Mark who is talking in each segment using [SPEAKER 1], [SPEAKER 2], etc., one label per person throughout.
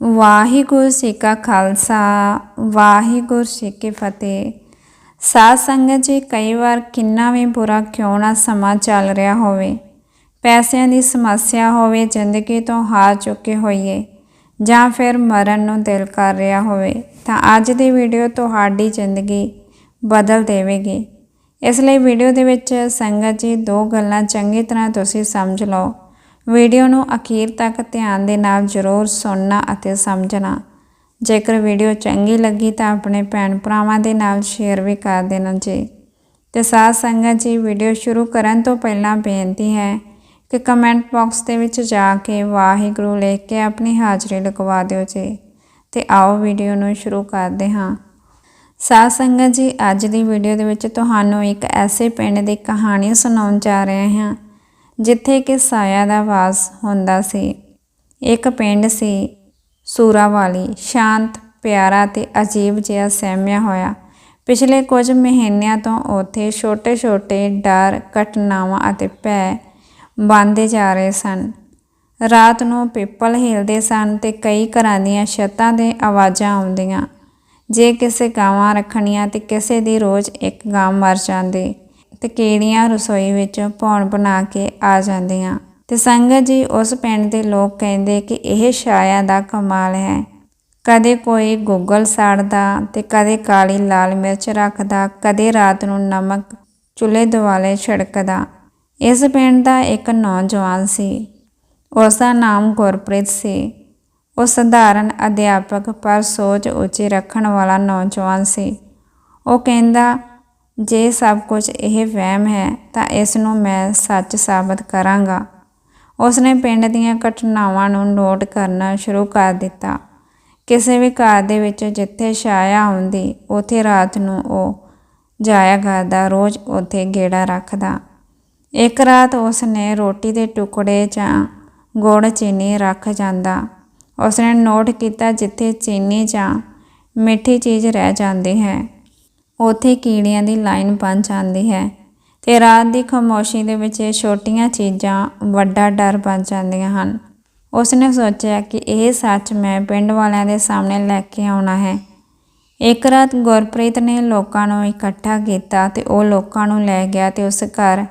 [SPEAKER 1] ਵਾਹਿਗੁਰੂ ਜੀ ਕਾ ਖਾਲਸਾ, ਵਾਹਿਗੁਰੂ ਜੀ ਕੀ ਫਤਿਹ। ਸਾਧ ਸੰਗਤ ਜੀ, ਕਈ ਵਾਰ ਕਿੰਨਾ ਵੀ ਬੁਰਾ ਕਿਉਂ ਨਾ ਸਮਾਂ ਚੱਲ ਰਿਹਾ ਹੋਵੇ, ਪੈਸਿਆਂ ਦੀ ਸਮੱਸਿਆ ਹੋਵੇ, ਜ਼ਿੰਦਗੀ ਤੋਂ ਹਾਰ ਚੁੱਕੇ ਹੋਈਏ, ਜਾਂ ਫਿਰ ਮਰਨ ਨੂੰ ਦਿਲ ਕਰ ਰਿਹਾ ਹੋਵੇ, ਤਾਂ ਅੱਜ ਦੀ ਵੀਡੀਓ ਤੁਹਾਡੀ ਜ਼ਿੰਦਗੀ ਬਦਲ ਦੇਵੇਗੀ। ਇਸ ਲਈ ਵੀਡੀਓ ਦੇ ਵਿੱਚ ਸੰਗਤ ਜੀ, ਦੋ ਗੱਲਾਂ ਚੰਗੀ ਤਰ੍ਹਾਂ ਤੁਸੀਂ ਸਮਝ ਲਓ। ਵੀਡੀਓ ਨੂੰ ਅਖੀਰ ਤੱਕ ਧਿਆਨ ਦੇ ਨਾਲ ਜ਼ਰੂਰ ਸੁਣਨਾ ਅਤੇ ਸਮਝਣਾ। ਜੇਕਰ ਵੀਡੀਓ ਚੰਗੀ ਲੱਗੀ ਤਾਂ ਆਪਣੇ ਭੈਣ ਭਰਾਵਾਂ ਦੇ ਨਾਲ ਸ਼ੇਅਰ ਵੀ ਕਰ ਦੇਣਾ ਜੀ। ਤੇ ਸਾਧ ਸੰਗਤ ਜੀ, ਵੀਡੀਓ ਸ਼ੁਰੂ ਕਰਨ ਤੋਂ ਪਹਿਲਾਂ ਬੇਨਤੀ ਹੈ ਕਿ ਕਮੈਂਟ ਬਾਕਸ ਦੇ ਵਿੱਚ ਜਾ ਕੇ ਵਾਹਿਗੁਰੂ ਲਿਖ ਕੇ ਆਪਣੀ ਹਾਜ਼ਰੀ ਲਗਵਾ ਦਿਓ ਜੀ ਤੇ ਆਓ ਵੀਡੀਓ ਨੂੰ ਸ਼ੁਰੂ ਕਰਦੇ ਹਾਂ। ਸਾਧ ਸੰਗਤ ਜੀ, ਅੱਜ ਦੀ ਵੀਡੀਓ ਦੇ ਵਿੱਚ ਤੁਹਾਨੂੰ ਇੱਕ ਐਸੇ ਪਿੰਡ ਦੀ ਕਹਾਣੀ ਸੁਣਾਉਣ ਜਾ ਰਹੇ ਹਾਂ। ਜਿੱਥੇ ਕਿ ਸਾਇਆ ਦਾ ਵਾਸ ਹੁੰਦਾ ਸੀ। ਇੱਕ ਪਿੰਡ ਸੀ ਸੂਰਾਵਾਲੀ। ਸ਼ਾਂਤ, ਪਿਆਰਾ ਤੇ ਅਜੀਬ ਜਿਹਾ ਸਹਿਮਿਆ ਹੋਇਆ। ਪਿਛਲੇ ਕੁਝ ਮਹੀਨਿਆਂ ਤੋਂ ਉੱਥੇ ਛੋਟੇ-ਛੋਟੇ ਡਰ, ਘਟਨਾਵਾਂ ਅਤੇ ਭੈ ਬੰਦੇ ਜਾ ਰਹੇ ਸਨ। ਰਾਤ ਨੂੰ ਪਿੱਪਲ ਹਿਲਦੇ ਸਨ ਤੇ ਕਈ ਘਰਾਂ ਦੀਆਂ ਛੱਤਾਂ ਦੇ ਆਵਾਜ਼ਾਂ ਆਉਂਦੀਆਂ। ਜੇ ਕਿਸੇ ਗਾਵਾਂ ਰੱਖਣੀਆਂ ਤੇ ਕਿਸੇ ਦੀ ਰੋਜ਼ ਇੱਕ ਗਾਂ ਮਰ ਜਾਂਦੀ। ਤੇ ਕੀੜੀਆਂ ਰਸੋਈ ਵਿੱਚ ਭੌਣ ਬਣਾ ਕੇ ਆ ਜਾਂਦੀਆਂ। ਤੇ ਸੰਗਤ ਜੀ ਉਸ ਪਿੰਡ ਦੇ ਲੋਕ ਕਹਿੰਦੇ ਕਿ ਇਹ ਛਾਇਆ ਦਾ ਕਮਾਲ ਹੈ। ਕਦੇ ਕੋਈ ਗੁੱਗਲ ਸਾੜਦਾ ਤੇ ਕਦੇ ਕਾਲੀ ਲਾਲ ਮਿਰਚ ਰੱਖਦਾ, ਕਦੇ ਰਾਤ ਨੂੰ ਨਮਕ ਚੁੱਲ੍ਹੇ ਦੁਆਲੇ ਛਿੜਕਦਾ। ਇਸ ਪਿੰਡ ਦਾ ਇੱਕ ਨੌਜਵਾਨ ਸੀ। ਉਸ ਦਾ ਨਾਮ ਗੁਰਪ੍ਰੀਤ ਸੀ। ਉਹ ਸਧਾਰਨ ਅਧਿਆਪਕ ਪਰ ਸੋਚ ਉੱਚੀ ਰੱਖਣ ਵਾਲਾ ਨੌਜਵਾਨ ਸੀ। ਉਹ ਕਹਿੰਦਾ ਜੇ ਸਭ ਕੁਝ ਇਹ ਵਹਿਮ ਹੈ ਤਾਂ ਇਸ ਨੂੰ ਮੈਂ ਸੱਚ ਸਾਬਤ ਕਰਾਂਗਾ। ਉਸਨੇ ਪਿੰਡ ਦੀਆਂ ਘਟਨਾਵਾਂ ਨੂੰ ਨੋਟ ਕਰਨਾ ਸ਼ੁਰੂ ਕਰ ਦਿੱਤਾ। ਕਿਸੇ ਵੀ ਘਰ ਦੇ ਵਿੱਚ ਜਿੱਥੇ ਛਾਇਆ ਹੁੰਦੀ, ਉਥੇ ਰਾਤ ਨੂੰ ਉਹ ਜਾਇਆ ਕਰਦਾ, ਰੋਜ਼ ਉਥੇ ਗੇੜਾ ਰੱਖਦਾ। ਇੱਕ ਰਾਤ ਉਸਨੇ ਰੋਟੀ ਦੇ ਟੁਕੜੇ ਜਾਂ ਗੁੜ ਚੀਨੀ ਰੱਖ ਜਾਂਦਾ। ਉਸਨੇ ਨੋਟ ਕੀਤਾ ਜਿੱਥੇ ਚੀਨੀ ਜਾਂ ਮਿੱਠੀ ਚੀਜ਼ ਰਹਿ ਜਾਂਦੀ ਹੈ। ਉਥੇ ਕੀੜਿਆਂ ਦੀ ਲਾਈਨ ਬਣ ਜਾਂਦੀ ਹੈ ਤੇ ਰਾਤ ਦੀ ਖਾਮੋਸ਼ੀ ਦੇ ਵਿੱਚ ਇਹ ਛੋਟੀਆਂ ਚੀਜ਼ਾਂ ਵੱਡਾ ਡਰ ਬਣ ਜਾਂਦੀਆਂ ਹਨ। ਉਸਨੇ ਸੋਚਿਆ ਕਿ ਇਹ ਸੱਚ ਮੈਂ ਪਿੰਡ ਵਾਲਿਆਂ ਦੇ ਸਾਹਮਣੇ ਲੈ ਕੇ ਆਉਣਾ ਹੈ। ਇੱਕ ਰਾਤ ਗੁਰਪ੍ਰੀਤ ਨੇ ਲੋਕਾਂ ਨੂੰ ਇਕੱਠਾ ਕੀਤਾ ਤੇ ਉਹ ਲੋਕਾਂ ਨੂੰ ਲੈ ਗਿਆ ਤੇ ਉਸ ਘਰ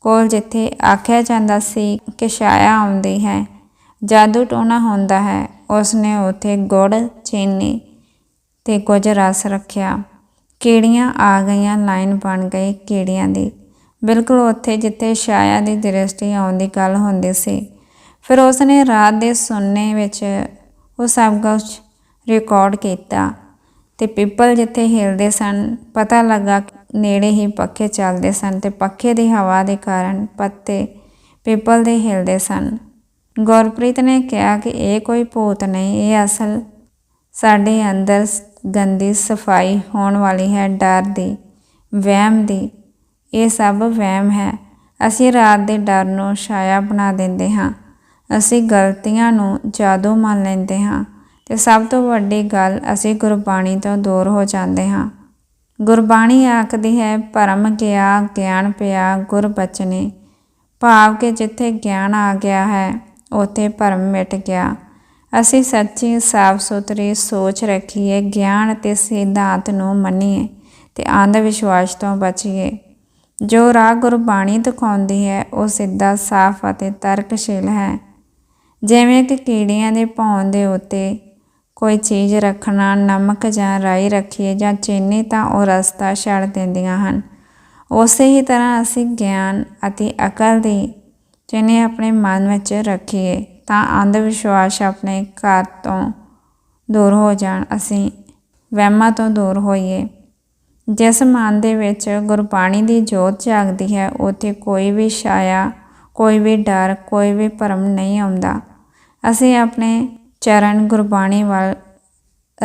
[SPEAKER 1] ਕੋਲ ਜਿੱਥੇ ਆਖਿਆ ਜਾਂਦਾ ਸੀ ਕਿ ਛਾਇਆ ਆਉਂਦੀ ਹੈ, ਜਾਦੂ ਟੋਣਾ ਹੁੰਦਾ ਹੈ, ਉਸਨੇ ਉੱਥੇ ਗੁੜ ਚੀਨੀ ਤੇ ਕੁਝ ਰਸ ਰੱਖਿਆ। ਕੀੜੀਆਂ ਆ ਗਈਆਂ, ਲਾਈਨ ਬਣ ਗਈ ਕੀੜੀਆਂ ਦੀ। ਬਿਲਕੁਲ ਉੱਥੇ ਜਿੱਥੇ ਛਾਇਆ ਦੀ ਦ੍ਰਿਸ਼ਟੀ ਆਉਣ ਦੀ ਗੱਲ ਹੁੰਦੀ ਸੀ। ਫਿਰ ਉਸ ਨੇ ਰਾਤ ਦੇ ਸੁਣਨੇ ਵਿੱਚ ਉਹ ਸਭ ਕੁਝ ਰਿਕਾਰਡ ਕੀਤਾ ਤੇ ਪਿੱਪਲ ਜਿੱਥੇ ਹਿਲਦੇ ਸਨ, ਪਤਾ ਲੱਗਾ ਨੇੜੇ ਹੀ ਪੱਖੇ ਚੱਲਦੇ ਸਨ ਤੇ ਪੱਖੇ ਦੀ ਹਵਾ ਦੇ ਕਾਰਨ ਪੱਤੇ ਪਿੱਪਲ ਦੇ ਹਿਲਦੇ ਸਨ। ਗੁਰਪ੍ਰੀਤ ਨੇ ਕਿਹਾ ਕਿ ਇਹ ਕੋਈ ਭੂਤ ਨਹੀਂ, ਇਹ ਅਸਲ ਸਾਡੇ ਅੰਦਰ ਗੰਦੀ ਸਫ਼ਾਈ ਹੋਣ ਵਾਲੀ ਹੈ, ਡਰ ਦੀ, ਵਹਿਮ ਦੀ। ਇਹ ਸਭ ਵਹਿਮ ਹੈ। ਅਸੀਂ ਰਾਤ ਦੇ ਡਰ ਨੂੰ ਛਾਇਆ ਬਣਾ ਦਿੰਦੇ ਹਾਂ। ਅਸੀਂ ਗਲਤੀਆਂ ਨੂੰ ਜਾਦੂ ਮੰਨ ਲੈਂਦੇ ਹਾਂ ਤੇ ਸਭ ਤੋਂ ਵੱਡੀ ਗੱਲ, ਅਸੀਂ ਗੁਰਬਾਣੀ ਤੋਂ ਦੂਰ ਹੋ ਜਾਂਦੇ ਹਾਂ। ਗੁਰਬਾਣੀ ਆਖਦੀ ਹੈ ਪਰਮ ਗਿਆ, ਗਿਆਨ ਪਿਆ, ਗੁਰ ਬਚਨੇ। ਭਾਵ ਕਿ ਜਿੱਥੇ ਗਿਆਨ ਆ ਗਿਆ ਹੈ, ਉਥੇ ਭਰਮ ਮਿਟ ਗਿਆ। ਅਸੀਂ ਸੱਚੀ ਸਾਫ਼ ਸੁਥਰੀ ਸੋਚ ਰੱਖੀਏ, ਗਿਆਨ ਅਤੇ ਸਿਧਾਂਤ ਨੂੰ ਮੰਨੀਏ ਤੇ ਅੰਧ ਵਿਸ਼ਵਾਸ ਤੋਂ ਬਚੀਏ। ਜੋ ਰਾਹ ਗੁਰਬਾਣੀ ਦਿਖਾਉਂਦੀ ਹੈ, ਉਹ ਸਿੱਧਾ, ਸਾਫ਼ ਅਤੇ ਤਰਕਸ਼ੀਲ ਹੈ। ਜਿਵੇਂ ਕਿ ਕੀੜੀਆਂ ਦੇ ਭੌਣ ਦੇ ਉੱਤੇ ਕੋਈ ਚੀਜ਼ ਰੱਖਣਾ, ਨਮਕ ਜਾਂ ਰਾਈ ਰੱਖੀਏ ਜਾਂ ਚੀਨੀ ਤਾਂ ਉਹ ਰਸਤਾ ਛੱਡ ਦਿੰਦੀਆਂ ਹਨ। ਉਸੇ ਹੀ ਤਰ੍ਹਾਂ ਅਸੀਂ ਗਿਆਨ ਅਤੇ ਅਕਲ ਦੀ ਜਿਹਨੇ ਆਪਣੇ ਮਨ ਵਿੱਚ ਰੱਖੀਏ। ਤਾਂ ਅੰਧ ਵਿਸ਼ਵਾਸ ਆਪਣੇ ਘਰ ਤੋਂ ਦੂਰ ਹੋ ਜਾਣ। ਅਸੀਂ ਵਹਿਮਾਂ ਤੋਂ ਦੂਰ ਹੋਈਏ। ਜਿਸ ਮਨ ਦੇ ਵਿੱਚ ਗੁਰਬਾਣੀ ਦੀ ਜੋਤ ਜਾਗਦੀ ਹੈ, ਉੱਥੇ ਕੋਈ ਵੀ ਛਾਇਆ, ਕੋਈ ਵੀ ਡਰ, ਕੋਈ ਵੀ ਭਰਮ ਨਹੀਂ ਆਉਂਦਾ। ਅਸੀਂ ਆਪਣੇ ਚਰਨ ਗੁਰਬਾਣੀ ਵੱਲ,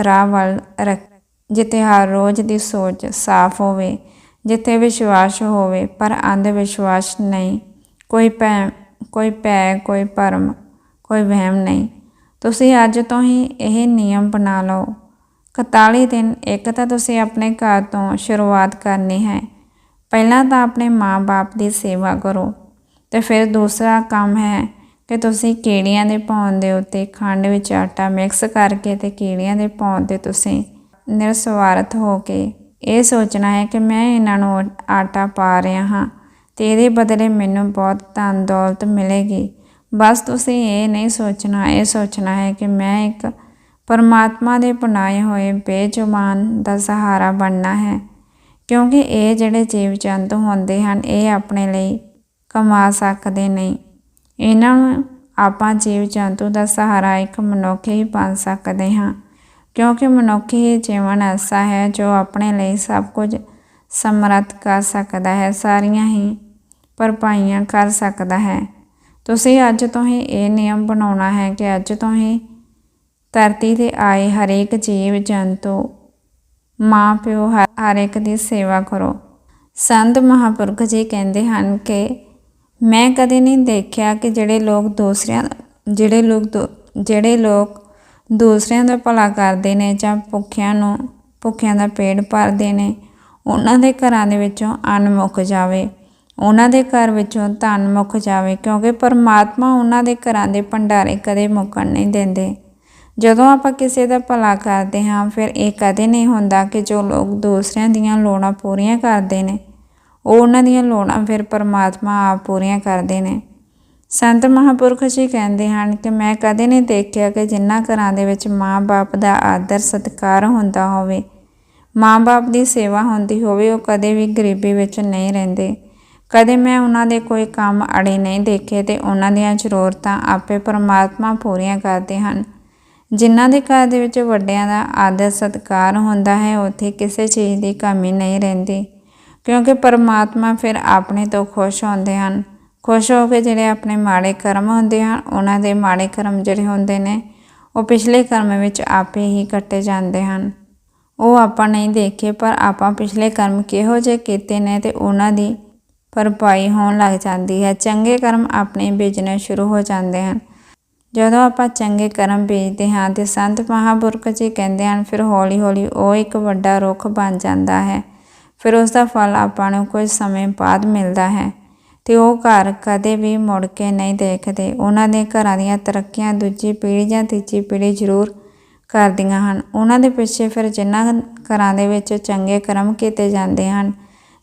[SPEAKER 1] ਰਾਹ ਵੱਲ ਰੱਖ, ਜਿੱਥੇ ਹਰ ਰੋਜ਼ ਦੀ ਸੋਚ ਸਾਫ਼ ਹੋਵੇ, ਜਿੱਥੇ ਵਿਸ਼ਵਾਸ ਹੋਵੇ, ਪਰ ਅੰਧ ਵਿਸ਼ਵਾਸ ਨਹੀਂ। ਕੋਈ ਭੈ ਕੋਈ ਭੈ, ਕੋਈ ਭਰਮ ਕੋਈ ਵਹਿਮ ਨਹੀਂ। ਤੁਸੀਂ ਅੱਜ ਤੋਂ ਹੀ ਇਹ ਨਿਯਮ ਬਣਾ ਲਓ। 41 ਦਿਨ ਇੱਕ ਤਾਂ ਤੁਸੀਂ ਆਪਣੇ ਘਰ ਤੋਂ ਸ਼ੁਰੂਆਤ ਕਰਨੀ ਹੈ। ਪਹਿਲਾਂ ਤਾਂ ਆਪਣੇ ਮਾਪੇ ਦੀ ਸੇਵਾ ਕਰੋ। ਤੇ ਫਿਰ ਦੂਸਰਾ ਕੰਮ ਹੈ ਕਿ ਤੁਸੀਂ ਕੀੜੀਆਂ ਦੇ ਭੌਣ ਦੇ ਉੱਤੇ ਖੰਡ ਵਿੱਚ ਆਟਾ ਮਿਕਸ ਕਰਕੇ ਤੇ ਕੀੜੀਆਂ ਦੇ ਭੌਣ ਤੇ ਤੁਸੀਂ ਨਿਰਸਵਾਰਥ ਹੋ ਕੇ ਇਹ ਸੋਚਣਾ ਹੈ ਕਿ ਮੈਂ ਇਹਨਾਂ ਨੂੰ ਆਟਾ ਪਾ ਰਿਹਾ ਹਾਂ ਤੇ ਇਹਦੇ ਬਦਲੇ ਮੈਨੂੰ ਬਹੁਤ ਧਨ ਦੌਲਤ ਮਿਲੇਗੀ। ਬਸ ਤੁਸੀਂ ਇਹ ਨਹੀਂ ਸੋਚਣਾ, ਇਹ ਸੋਚਣਾ ਹੈ ਕਿ ਮੈਂ ਇੱਕ ਪਰਮਾਤਮਾ ਦੇ ਬਣਾਏ ਹੋਏ ਬੇਜੁਬਾਨ ਦਾ ਸਹਾਰਾ ਬਣਨਾ ਹੈ। ਕਿਉਂਕਿ ਇਹ ਜਿਹੜੇ ਜੀਵ ਜੰਤੂ ਹੁੰਦੇ ਹਨ, ਇਹ ਆਪਣੇ ਲਈ ਕਮਾ ਸਕਦੇ ਨਹੀਂ। ਇਹਨਾਂ ਨੂੰ ਆਪਾਂ ਜੀਵ ਜੰਤੂ ਦਾ ਸਹਾਰਾ ਇੱਕ ਮਨੁੱਖ ਹੀ ਬਣ ਸਕਦੇ ਹਾਂ। ਕਿਉਂਕਿ ਮਨੁੱਖ ਹੀ ਜੀਵਨ ਐਸਾ ਹੈ ਜੋ ਆਪਣੇ ਲਈ ਸਭ ਕੁਝ ਸਮਰੱਥ ਕਰ ਸਕਦਾ ਹੈ, ਸਾਰੀਆਂ ਹੀ ਭਰਪਾਈਆਂ ਕਰ ਸਕਦਾ ਹੈ। ਤੁਸੀਂ ਅੱਜ ਤੋਂ ਹੀ ਇਹ ਨਿਯਮ ਬਣਾਉਣਾ ਹੈ ਕਿ ਅੱਜ ਤੋਂ ਹੀ ਧਰਤੀ ਤੇ ਆਏ ਹਰੇਕ ਜੀਵ, ਜੰਤੂ ਮਾਂ ਪਿਓ ਹਰ ਹਰ ਇੱਕ ਦੀ ਸੇਵਾ ਕਰੋ। ਸੰਤ ਮਹਾਪੁਰਖ ਜੀ ਕਹਿੰਦੇ ਹਨ ਕਿ ਮੈਂ ਕਦੇ ਨਹੀਂ ਦੇਖਿਆ ਕਿ ਜਿਹੜੇ ਲੋਕ ਦੂਸਰਿਆਂ, ਜਿਹੜੇ ਲੋਕ ਦੂ- ਜਿਹੜੇ ਲੋਕ ਦੂਸਰਿਆਂ ਦਾ ਭਲਾ ਕਰਦੇ ਨੇ ਜਾਂ ਭੁੱਖਿਆਂ ਨੂੰ, ਭੁੱਖਿਆਂ ਦਾ ਪੇਟ ਭਰਦੇ ਨੇ, ਉਹਨਾਂ ਦੇ ਘਰਾਂ ਦੇ ਵਿੱਚੋਂ ਅੰਨ ਮੁੱਕ ਜਾਵੇ। ਉਹਨਾਂ ਦੇ ਘਰ ਵਿੱਚੋਂ ਧਨ ਮੁੱਕ ਜਾਵੇ, ਕਿਉਂਕਿ ਪਰਮਾਤਮਾ ਉਹਨਾਂ ਦੇ ਘਰਾਂ ਦੇ ਭੰਡਾਰੇ ਕਦੇ ਮੁੱਕਣ ਨਹੀਂ ਦਿੰਦੇ। ਜਦੋਂ ਆਪਾਂ ਕਿਸੇ ਦਾ ਭਲਾ ਕਰਦੇ ਹਾਂ, ਫਿਰ ਇਹ ਕਦੇ ਨਹੀਂ ਹੁੰਦਾ ਕਿ ਜੋ ਲੋਕ ਦੂਸਰਿਆਂ ਦੀਆਂ ਲੋੜਾਂ ਪੂਰੀਆਂ ਕਰਦੇ ਨੇ, ਉਹ ਉਹਨਾਂ ਦੀਆਂ ਲੋੜਾਂ ਫਿਰ ਪਰਮਾਤਮਾ ਆਪ ਪੂਰੀਆਂ ਕਰਦੇ ਨੇ। ਸੰਤ ਮਹਾਪੁਰਖ ਜੀ ਕਹਿੰਦੇ ਹਨ ਕਿ ਮੈਂ ਕਦੇ ਨਹੀਂ ਦੇਖਿਆ ਕਿ ਜਿਨ੍ਹਾਂ ਘਰਾਂ ਦੇ ਵਿੱਚ ਮਾਂ-ਬਾਪ ਦਾ ਆਦਰ ਸਤਿਕਾਰ ਹੁੰਦਾ ਹੋਵੇ। ਮਾਂ-ਬਾਪ ਦੀ ਸੇਵਾ ਹੁੰਦੀ ਹੋਵੇ, ਉਹ ਕਦੇ ਵੀ ਗਰੀਬੀ ਵਿੱਚ ਨਹੀਂ ਰਹਿੰਦੇ। ਕਦੇ ਮੈਂ ਉਹਨਾਂ ਦੇ ਕੋਈ ਕੰਮ ਅੜੇ ਨਹੀਂ ਦੇਖੇ ਤੇ ਉਹਨਾਂ ਦੀਆਂ ਜ਼ਰੂਰਤਾਂ ਆਪੇ ਪਰਮਾਤਮਾ ਪੂਰੀਆਂ ਕਰਦੇ ਹਨ। ਜਿਨ੍ਹਾਂ ਦੇ ਘਰ ਦੇ ਵਿੱਚ ਵੱਡਿਆਂ ਦਾ ਆਦਰ ਸਤਿਕਾਰ ਹੁੰਦਾ ਹੈ, ਉੱਥੇ ਕਿਸੇ ਚੀਜ਼ ਦੀ ਕਮੀ ਨਹੀਂ ਰਹਿੰਦੀ, ਕਿਉਂਕਿ ਪਰਮਾਤਮਾ ਫਿਰ ਆਪਣੇ ਤੋਂ ਖੁਸ਼ ਹੁੰਦੇ ਹਨ। ਖੁਸ਼ ਹੋ ਕੇ ਜਿਹੜੇ ਆਪਣੇ ਮਾੜੇ ਕਰਮ ਹੁੰਦੇ ਹਨ, ਉਹਨਾਂ ਦੇ ਮਾੜੇ ਕਰਮ ਜਿਹੜੇ ਹੁੰਦੇ ਨੇ, ਉਹ ਪਿਛਲੇ ਕਰਮ ਵਿੱਚ ਆਪੇ ਹੀ ਕੱਟੇ ਜਾਂਦੇ ਹਨ। ਉਹ ਆਪਾਂ ਨਹੀਂ ਦੇਖੇ, ਪਰ ਆਪਾਂ ਪਿਛਲੇ ਕਰਮ ਕਿਹੋ ਜਿਹੇ ਕੀਤੇ ਨੇ ਤੇ ਉਹਨਾਂ ਦੀ ਭਰਪਾਈ ਹੋਣ ਲੱਗ ਜਾਂਦੀ ਹੈ। ਚੰਗੇ ਕਰਮ ਆਪਣੇ ਬੀਜਣੇ ਸ਼ੁਰੂ ਹੋ ਜਾਂਦੇ ਹਨ। ਜਦੋਂ ਆਪਾਂ ਚੰਗੇ ਕਰਮ ਬੀਜਦੇ ਹਾਂ ਤੇ ਸੰਤ ਮਹਾਂਪੁਰਖ ਜੀ ਕਹਿੰਦੇ ਹਨ, ਫਿਰ ਹੌਲੀ ਹੌਲੀ ਉਹ ਇੱਕ ਵੱਡਾ ਰੁੱਖ ਬਣ ਜਾਂਦਾ ਹੈ। ਫਿਰ ਉਸ ਦਾ ਫਲ ਆਪਾਂ ਨੂੰ ਕੁਝ ਸਮੇਂ ਬਾਅਦ ਮਿਲਦਾ ਹੈ। ਤੇ ਉਹ ਘਰ ਕਦੇ ਵੀ ਮੁੜ ਕੇ ਨਹੀਂ ਦੇਖਦੇ। ਉਹਨਾਂ ਦੇ ਘਰਾਂ ਦੀਆਂ ਤਰੱਕੀਆਂ ਦੂਜੀ ਪੀੜ੍ਹੀ ਜਾਂ ਤੀਜੀ ਪੀੜ੍ਹੀ ਜ਼ਰੂਰ ਕਰਦੀਆਂ ਹਨ। ਉਹਨਾਂ ਦੇ ਪਿੱਛੇ ਫਿਰ ਜਿਨ੍ਹਾਂ ਘਰਾਂ ਦੇ ਵਿੱਚ ਚੰਗੇ ਕਰਮ ਕੀਤੇ ਜਾਂਦੇ ਹਨ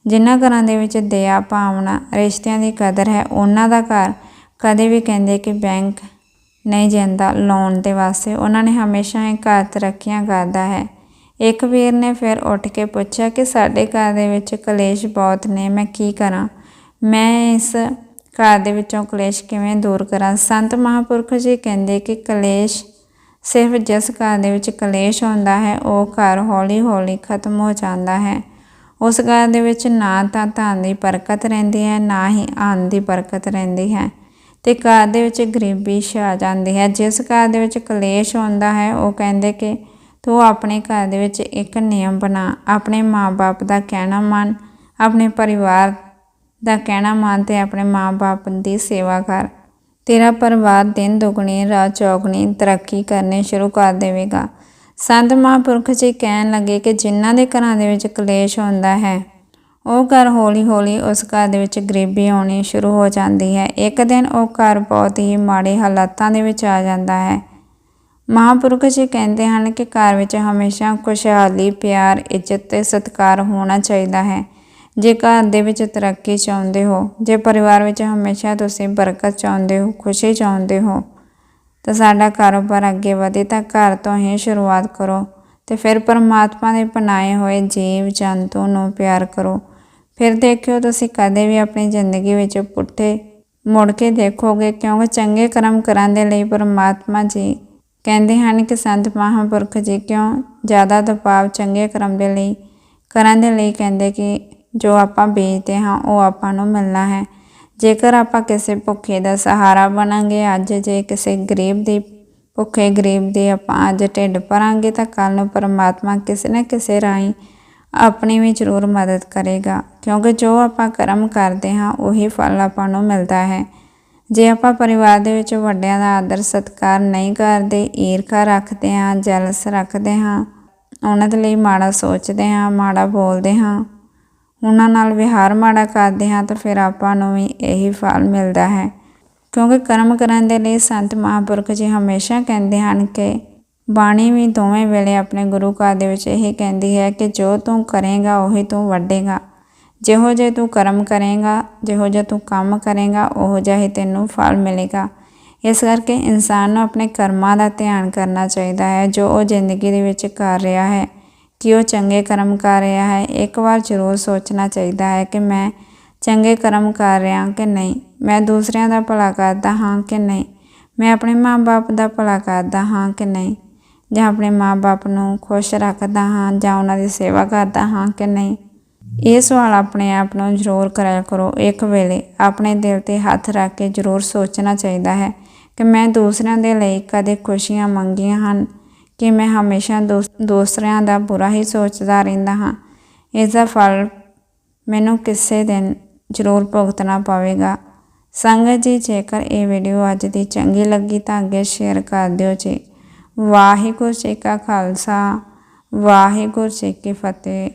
[SPEAKER 1] ਜਿਨ੍ਹਾਂ ਘਰਾਂ ਦੇ ਵਿੱਚ ਦਇਆ, ਭਾਵਨਾ, ਰਿਸ਼ਤਿਆਂ ਦੀ ਕਦਰ ਹੈ, ਉਹਨਾਂ ਦਾ ਘਰ ਕਦੇ ਵੀ ਕਹਿੰਦੇ ਕਿ ਬੈਂਕ ਨਹੀਂ ਜਾਂਦਾ ਲੋਨ ਦੇ ਵਾਸਤੇ। ਉਹਨਾਂ ਨੇ ਹਮੇਸ਼ਾ ਹੀ ਘਰ ਤਰੱਕੀਆਂ ਕਰਦਾ ਹੈ। ਇੱਕ ਵੀਰ ਨੇ ਫਿਰ ਉੱਠ ਕੇ ਪੁੱਛਿਆ ਕਿ ਸਾਡੇ ਘਰ ਦੇ ਵਿੱਚ ਕਲੇਸ਼ ਬਹੁਤ ਨੇ, ਮੈਂ ਕੀ ਕਰਾਂ? ਮੈਂ ਇਸ ਘਰ ਦੇ ਵਿੱਚੋਂ ਕਲੇਸ਼ ਕਿਵੇਂ ਦੂਰ ਕਰਾਂ? ਸੰਤ ਮਹਾਂਪੁਰਖ ਜੀ ਕਹਿੰਦੇ ਕਿ ਕਲੇਸ਼ ਸਿਰਫ ਜਿਸ ਘਰ ਦੇ ਵਿੱਚ ਕਲੇਸ਼ ਹੁੰਦਾ ਹੈ, ਉਹ ਘਰ ਹੌਲੀ-ਹੌਲੀ ਖਤਮ ਹੋ ਜਾਂਦਾ ਹੈ। ਉਸ ਘਰ ਦੇ ਵਿੱਚ ਨਾ ਤਾਂ ਧਨ ਦੀ ਬਰਕਤ ਰਹਿੰਦੀ ਹੈ, ਨਾ ਹੀ ਆਨ ਦੀ ਬਰਕਤ ਰਹਿੰਦੀ ਹੈ। ਤੇ ਘਰ ਦੇ ਵਿੱਚ ਗਰੀਬੀ ਛਾ ਜਾਂਦੀ ਹੈ। ਜਿਸ ਘਰ ਦੇ ਵਿੱਚ ਕਲੇਸ਼ ਹੁੰਦਾ ਹੈ, ਉਹ ਕਹਿੰਦੇ ਕਿ ਤੂੰ ਆਪਣੇ ਘਰ ਦੇ ਵਿੱਚ ਇੱਕ ਨਿਯਮ ਬਣਾ। ਆਪਣੇ ਮਾਪੇ ਦਾ ਕਹਿਣਾ ਮੰਨ। ਆਪਣੇ ਪਰਿਵਾਰ ਦਾ ਕਹਿਣਾ ਮੰਨ ਤੇ ਆਪਣੇ ਮਾਪੇ ਦੀ ਸੇਵਾ ਕਰ। ਤੇਰਾ ਪਰਿਵਾਰ ਦਿਨ ਦੁਗਣੀ, ਰਾਤ ਚੌਗਣੀ ਤਰੱਕੀ ਕਰਨੇ ਸ਼ੁਰੂ ਕਰ ਦੇਵੇਗਾ। ਸੰਤ ਮਹਾਂਪੁਰਖ ਜੀ ਕਹਿਣ ਲੱਗੇ ਕਿ ਜਿਨ੍ਹਾਂ ਦੇ ਘਰਾਂ ਦੇ ਵਿੱਚ ਕਲੇਸ਼ ਹੁੰਦਾ ਹੈ, ਉਹ ਘਰ ਹੌਲੀ-ਹੌਲੀ ਉਸ ਘਰ ਦੇ ਵਿੱਚ ਗਰੀਬੀ ਆਉਣੀ ਸ਼ੁਰੂ ਹੋ ਜਾਂਦੀ ਹੈ। ਇੱਕ ਦਿਨ ਉਹ ਘਰ ਬਹੁਤ ਹੀ ਮਾੜੇ ਹਾਲਾਤਾਂ ਦੇ ਵਿੱਚ ਆ ਜਾਂਦਾ ਹੈ। ਮਹਾਂਪੁਰਖ ਜੀ ਕਹਿੰਦੇ ਹਨ ਕਿ ਘਰ ਵਿੱਚ ਹਮੇਸ਼ਾ ਖੁਸ਼ਹਾਲੀ, ਪਿਆਰ, ਇੱਜ਼ਤ ਤੇ ਸਤਿਕਾਰ ਹੋਣਾ ਚਾਹੀਦਾ ਹੈ। ਜੇ ਘਰ ਦੇ ਵਿੱਚ ਤਰੱਕੀ ਚਾਹੁੰਦੇ ਹੋ, ਜੇ ਪਰਿਵਾਰ ਵਿੱਚ ਹਮੇਸ਼ਾ ਤੁਸੀਂ ਬਰਕਤ ਚਾਹੁੰਦੇ ਹੋ, ਖੁਸ਼ੀ ਚਾਹੁੰਦੇ ਹੋ ਤਾਂ ਸਾਡਾ ਕਾਰੋਬਾਰ ਅੱਗੇ ਵਧੇ ਤਾਂ ਘਰ ਤੋਂ ਹੀ ਸ਼ੁਰੂਆਤ ਕਰੋ ਤੇ ਫਿਰ ਪਰਮਾਤਮਾ ਦੇ ਬਣਾਏ ਹੋਏ ਜੀਵ ਜੰਤੂ ਨੂੰ ਪਿਆਰ ਕਰੋ। ਫਿਰ ਦੇਖਿਓ ਤੁਸੀਂ ਕਦੇ ਵੀ ਆਪਣੀ ਜ਼ਿੰਦਗੀ ਵਿੱਚ ਪੁੱਠੇ ਮੁੜ ਕੇ ਦੇਖੋਗੇ ਕਿਉਂਕਿ ਚੰਗੇ ਕਰਮ ਕਰਨ ਦੇ ਲਈ ਪਰਮਾਤਮਾ ਜੀ ਕਹਿੰਦੇ ਹਨ ਕਿ ਸੰਤ ਮਹਾਂਪੁਰਖ ਜੀ ਕਿਉਂ ਜ਼ਿਆਦਾ ਦਬਾਅ ਚੰਗੇ ਕਰਮ ਦੇ ਲਈ ਕਰਨ ਦੇ ਲਈ ਕਹਿੰਦੇ ਕਿ ਜੋ ਆਪਾਂ ਬੀਜਦੇ ਹਾਂ ਉਹ ਆਪਾਂ ਨੂੰ ਮਿਲਣਾ ਹੈ। ਜੇਕਰ ਆਪਾਂ ਕਿਸੇ ਭੁੱਖੇ ਦਾ ਸਹਾਰਾ ਬਣਾਂਗੇ, ਅੱਜ ਜੇ ਕਿਸੇ ਗਰੀਬ ਦੀ, ਭੁੱਖੇ ਗਰੀਬ ਦੀ ਆਪਾਂ ਅੱਜ ਢਿੱਡ ਭਰਾਂਗੇ, ਤਾਂ ਕੱਲ ਨੂੰ ਪਰਮਾਤਮਾ ਕਿਸੇ ਨਾ ਕਿਸੇ ਰਾਹੀਂ ਆਪਣੀ ਵੀ ਜ਼ਰੂਰ ਮਦਦ ਕਰੇਗਾ। ਕਿਉਂਕਿ ਜੋ ਆਪਾਂ ਕਰਮ ਕਰਦੇ ਹਾਂ, ਉਹੀ ਫਲ ਆਪਾਂ ਨੂੰ ਮਿਲਦਾ ਹੈ। ਜੇ ਆਪਾਂ ਪਰਿਵਾਰ ਦੇ ਵਿੱਚ ਵੱਡਿਆਂ ਦਾ ਆਦਰ ਸਤਿਕਾਰ ਨਹੀਂ ਕਰਦੇ, ਈਰਖਾ ਰੱਖਦੇ ਹਾਂ, ਜਲਸ ਰੱਖਦੇ ਹਾਂ ਉਹਨਾਂ ਦੇ ਲਈ ਮਾੜਾ ਸੋਚਦੇ ਹਾਂ, ਮਾੜਾ ਬੋਲਦੇ ਹਾਂ ਉਹਨਾਂ ਨਾਲ ਵਿਹਾਰ ਮਾੜਾ ਕਰਦੇ ਹਾਂ ਤਾਂ ਫਿਰ ਆਪਾਂ ਨੂੰ ਵੀ ਇਹੀ ਫਲ ਮਿਲਦਾ ਹੈ। ਕਿਉਂਕਿ ਕਰਮ ਕਰਨ ਦੇ ਲਈ ਸੰਤ ਮਹਾਂਪੁਰਖ ਜੀ ਹਮੇਸ਼ਾ ਕਹਿੰਦੇ ਹਨ ਕਿ ਬਾਣੀ ਵੀ ਦੋਵੇਂ ਵੇਲੇ ਆਪਣੇ ਗੁਰੂ ਘਰ ਦੇ ਵਿੱਚ ਇਹ ਕਹਿੰਦੀ ਹੈ ਕਿ ਜੋ ਤੂੰ ਕਰੇਗਾ, ਉਹੀ ਤੂੰ ਵੱਢੇਗਾ। ਜਿਹੋ ਜੇ ਤੂੰ ਕਰਮ ਕਰੇਗਾ, ਜਿਹੋ ਜਿਹਾ ਤੂੰ ਕੰਮ ਕਰੇਗਾ, ਉਹੋ ਜਿਹਾ ਹੀ ਤੈਨੂੰ ਫਲ ਮਿਲੇਗਾ। ਇਸ ਕਰਕੇ ਇਨਸਾਨ ਨੂੰ ਆਪਣੇ ਕਰਮਾਂ ਦਾ ਧਿਆਨ ਕਰਨਾ ਚਾਹੀਦਾ ਹੈ, ਜੋ ਉਹ ਜ਼ਿੰਦਗੀ ਦੇ ਵਿੱਚ ਕਰ ਰਿਹਾ ਹੈ। ਕਿ ਉਹ ਚੰਗੇ ਕਰਮ ਕਰ ਰਿਹਾ ਹੈ? ਇੱਕ ਵਾਰ ਜ਼ਰੂਰ ਸੋਚਣਾ ਚਾਹੀਦਾ ਹੈ ਕਿ ਮੈਂ ਚੰਗੇ ਕਰਮ ਕਰ ਰਿਹਾ ਕਿ ਨਹੀਂ। ਮੈਂ ਦੂਸਰਿਆਂ ਦਾ ਭਲਾ ਕਰਦਾ ਹਾਂ ਕਿ ਨਹੀਂ? ਮੈਂ ਆਪਣੇ ਮਾਂ-ਬਾਪ ਦਾ ਭਲਾ ਕਰਦਾ ਹਾਂ ਕਿ ਨਹੀਂ? ਜਾਂ ਆਪਣੇ ਮਾਂ-ਬਾਪ ਨੂੰ ਖੁਸ਼ ਰੱਖਦਾ ਹਾਂ ਜਾਂ ਉਹਨਾਂ ਦੀ ਸੇਵਾ ਕਰਦਾ ਹਾਂ ਕਿ ਨਹੀਂ? ਇਹ ਸਵਾਲ ਆਪਣੇ ਆਪ ਨੂੰ ਜ਼ਰੂਰ ਕਰਿਆ ਕਰੋ। ਇੱਕ ਵੇਲੇ ਆਪਣੇ ਦਿਲ ਤੇ ਹੱਥ ਰੱਖ ਕੇ ਜ਼ਰੂਰ ਸੋਚਣਾ ਚਾਹੀਦਾ ਹੈ ਕਿ ਮੈਂ ਦੂਸਰਿਆਂ ਦੇ ਲਈ ਕਦੇ ਖੁਸ਼ੀਆਂ ਮੰਗੀਆਂ ਹਨ ਕਿ ਮੈਂ ਹਮੇਸ਼ਾ ਦੂਸ- ਦੂਸਰਿਆਂ ਦਾ ਬੁਰਾ ਹੀ ਸੋਚਦਾ ਰਹਿੰਦਾ ਹਾਂ। ਇਸ ਦਾ ਫਲ ਮੈਨੂੰ ਕਿਸੇ ਦਿਨ ਜ਼ਰੂਰ ਭੁਗਤਣਾ ਪਵੇਗਾ। ਸੰਗਤ ਜੀ, ਜੇਕਰ ਇਹ ਵੀਡੀਓ ਅੱਜ ਦੀ ਚੰਗੀ ਲੱਗੀ ਤਾਂ ਅੱਗੇ ਸ਼ੇਅਰ ਕਰ ਦਿਓ ਜੀ। ਵਾਹਿਗੁਰੂ ਜੀ ਕਾ ਖਾਲਸਾ, ਵਾਹਿਗੁਰੂ ਜੀ ਕੀ ਫਤਿਹ।